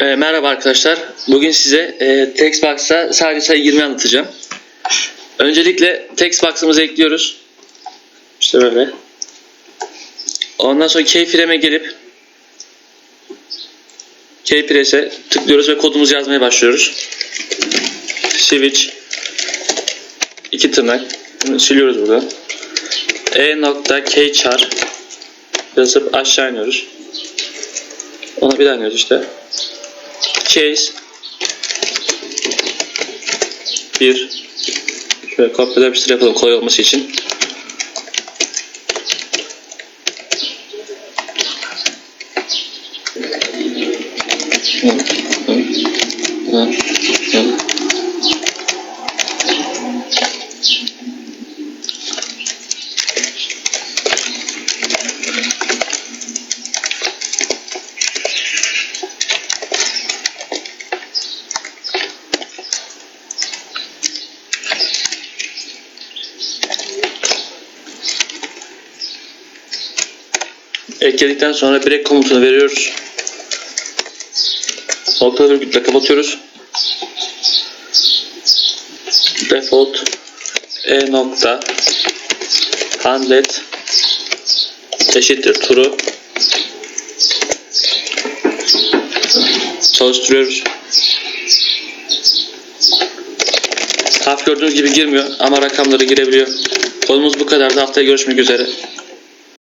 E, merhaba arkadaşlar. Bugün size e, Textbox'ta sadece sayı 20 anlatacağım. Öncelikle Textbox'ımızı ekliyoruz. İşte böyle. Ondan sonra keyframe'e gelip keypress'e tıklıyoruz ve kodumuzu yazmaya başlıyoruz. Switch iki tırnak. Bunu siliyoruz burada. E nokta keychar yazıp aşağı iniyoruz. Ona bir daha iniyoruz işte. Case bir. Şöyle kopyala yapıştır yapalım kolay olması için. Hı, hı, Ekledikten sonra break komutunu veriyoruz. Nokta virgülle kapatıyoruz. Default e nokta handlet eşittir true çalıştırıyoruz. Harf gördüğünüz gibi girmiyor ama rakamları girebiliyor. Konumuz bu kadar da haftaya görüşmek üzere.